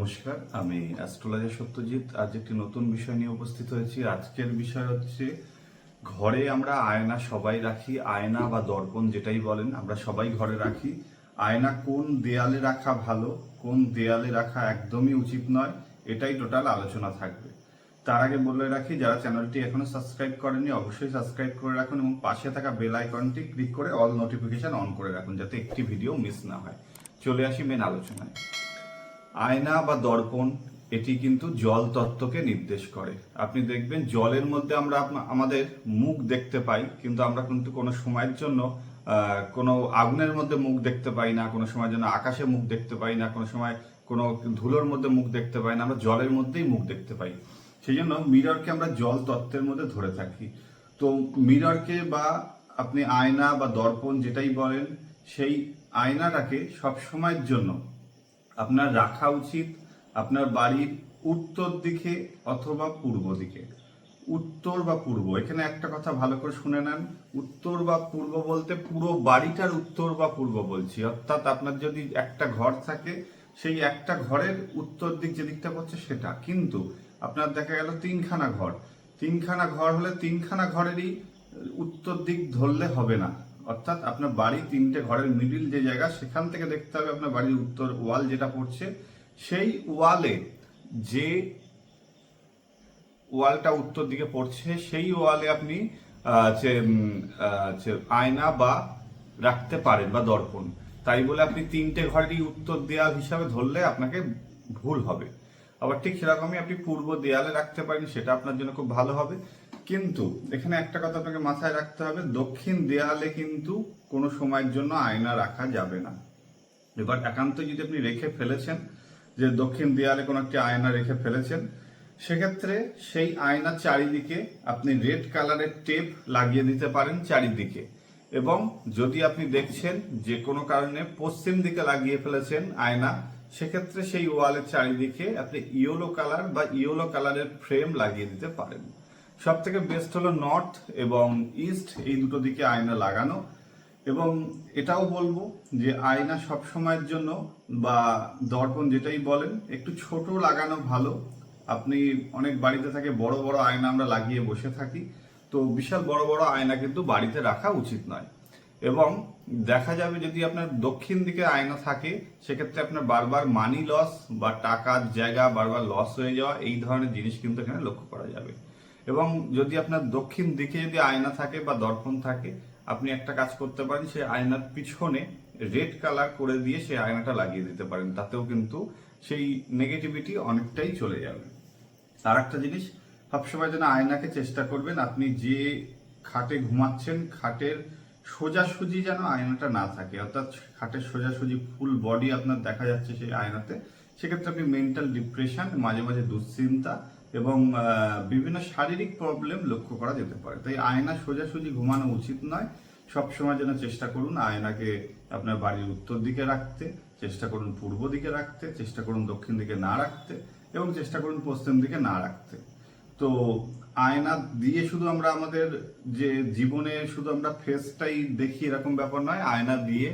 নমস্কার, আমি অ্যাস্ট্রোলজার সত্যজিৎ। আজ একটি নতুন বিষয় নিয়ে উপস্থিত হয়েছি। আজকের বিষয় হচ্ছে, ঘরে আমরা আয়না সবাই রাখি, আয়না বা দর্পণ যেটাই বলেন, আমরা সবাই ঘরে রাখি। আয়না কোন দেয়ালে রাখা ভালো, কোন দেয়ালে রাখা একদমই উচিত নয়, এটাই টোটাল আলোচনা থাকবে। তার আগে বলে রাখি, যারা চ্যানেলটি এখনও সাবস্ক্রাইব করেনি অবশ্যই সাবস্ক্রাইব করে রাখুন এবং পাশে থাকা বেল আইকনটি ক্লিক করে অল নোটিফিকেশন অন করে রাখুন, যাতে একটি ভিডিও মিস না হয়। চলে আসি মেন আলোচনায়। আয়না বা দর্পণ, এটি কিন্তু জল তত্ত্বকে নির্দেশ করে। আপনি দেখবেন জলের মধ্যে আমরা আমাদের মুখ দেখতে পাই, কিন্তু আমরা কিন্তু কোনো সময়ের জন্য কোনো আগুনের মধ্যে মুখ দেখতে পাই না, কোনো সময় যেন আকাশে মুখ দেখতে পাই না, কোনো সময় কোনো ধুলোর মধ্যে মুখ দেখতে পাই না, আমরা জলের মধ্যেই মুখ দেখতে পাই। সেই জন্য মিররকে আমরা জল তত্ত্বের মধ্যে ধরে থাকি। তো মিররকে বা আপনি আয়না বা দর্পণ যেটাই বলেন, সেই আয়নাটাকে সব সময়ের জন্য আপনার রাখা উচিত আপনার বাড়ির উত্তর দিকে অথবা পূর্ব দিকে। উত্তর বা পূর্ব, এখানে একটা কথা ভালো করে শুনে নেন। উত্তর বা পূর্ব বলতে পুরো বাড়িটার উত্তর বা পূর্ব বলছি। অর্থাৎ আপনার যদি একটা ঘর থাকে, সেই একটা ঘরের উত্তর দিক যে দিকটা পড়ছে সেটা। কিন্তু আপনার দেখা গেল তিনখানা ঘর। তিনখানা ঘর হলে তিনখানা ঘরেরই উত্তর দিক ধরলে হবে না। অর্থাৎ আপনার বাড়ি তিনটে ঘরের মিডিল যে জায়গা, সেখান থেকে দেখতে হবে আপনার বাড়ির উত্তর ওয়াল যেটা পড়ছে। সেই ওয়ালে যে ওয়ালটা উত্তর দিকে পড়ছে, সেই ওয়ালে আপনি আয়না বা রাখতে পারেন বা দর্পণ। তাই বলে আপনি তিনটে ঘরেরই উত্তর দেয়াল হিসাবে ধরলে আপনাকে ভুল হবে। আবার ঠিক সেরকমই আপনি পূর্ব দেয়ালে রাখতে পারেন, সেটা আপনার জন্য খুব ভালো হবে। কিন্তু এখানে একটা কথা আপনাকে মাথায় রাখতে হবে, দক্ষিণ দেয়ালে কিন্তু কোনো সময়ের জন্য আয়না রাখা যাবে না। এবার একান্ত যদি আপনি রেখে ফেলেছেন, যে দক্ষিণ দেয়ালে কোনো একটি আয়না রেখে ফেলেছেন, সেক্ষেত্রে সেই আয়নার চারিদিকে আপনি রেড কালারের টেপ লাগিয়ে দিতে পারেন চারিদিকে। এবং যদি আপনি দেখছেন যে কোনো কারণে পশ্চিম দিকে লাগিয়ে ফেলেছেন আয়না, সেক্ষেত্রে সেই ওয়ালের চারিদিকে আপনি ইয়েলো কালার বা ইয়েলো কালারের ফ্রেম লাগিয়ে দিতে পারেন। সব থেকে বেস্ট হলো নর্থ এবং ইস্ট এই দুটো দিকে আয়না লাগানো। এবং এটাও বলব যে আয়না সব সময়ের জন্য বা দর্পণ যেটাই বলেন, একটু ছোট লাগানো ভালো। আপনি অনেক বাড়িতে থাকে বড় বড় আয়না আমরা লাগিয়ে বসে থাকি, তো বিশাল বড় বড় আয়না কিন্তু বাড়িতে রাখা উচিত নয়। এবং দেখা যাবে যদি আপনার দক্ষিণ দিকে আয়না থাকে, সেক্ষেত্রে আপনার বারবার মানি লস বা টাকার জায়গা বারবার লস হয়ে যাওয়া, এই ধরনের জিনিস কিন্তু এখানে লক্ষ্য করা যাবে। এবং যদি আপনার দক্ষিণ দিকে যদি আয়না থাকে বা দর্পণ থাকে, আপনি একটা কাজ করতে পারেন, সেই আয়নার পিছনে রেড কালার করে দিয়ে সেই আয়নাটা লাগিয়ে দিতে পারেন। তাতেও কিন্তু সেই নেগেটিভিটি অনেকটাই চলে যাবে। আর একটা জিনিস, সবসময় যেন আয়নাকে চেষ্টা করবেন, আপনি যে খাটে ঘুমাচ্ছেন, খাটের সোজাসুজি যেন আয়নাটা না থাকে। অর্থাৎ খাটের সোজাসুজি ফুল বডি আপনার দেখা যাচ্ছে সেই আয়নাতে। সেক্ষেত্রে আপনি মেন্টাল ডিপ্রেশন মাঝে মাঝে দুশ্চিন্তা এবং বিভিন্ন শারীরিক প্রবলেম লক্ষ্য করা যেতে পারে। তাই আয়না সোজাসুজি ঘুমানো উচিত নয়। সবসময় যেন চেষ্টা করুন আয়নাকে আপনার বাড়ির উত্তর দিকে রাখতে, চেষ্টা করুন পূর্ব দিকে রাখতে, চেষ্টা করুন দক্ষিণ দিকে না রাখতে এবং চেষ্টা করুন পশ্চিম দিকে না রাখতে। তো আয়না দিয়ে শুধু আমরা আমাদের যে জীবনে শুধু আমরা ফেসটাই দেখি এরকম ব্যাপার নয়। আয়না দিয়ে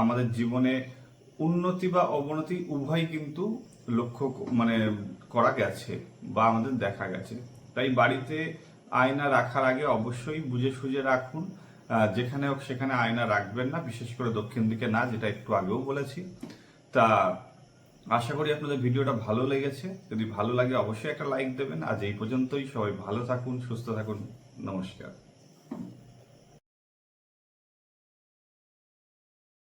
আমাদের জীবনে উন্নতি বা অবনতি উভয় কিন্তু লক্ষ্য মানে করা গেছে বা আমাদের দেখা গেছে। তাই বাড়িতে আয়না রাখার আগে অবশ্যই বুঝে সুঝে রাখুন যেখানে হোক সেখানে আয়না রাখবেন না, বিশেষ করে দক্ষিণ দিকে না, যেটা একটু আগেও বলেছি। তা আশা করি আপনাদের ভিডিওটা ভালো লেগেছে। যদি ভালো লাগে অবশ্যই একটা লাইক দেবেন। আজ এই পর্যন্তই। সবাই ভালো থাকুন, সুস্থ থাকুন। নমস্কার।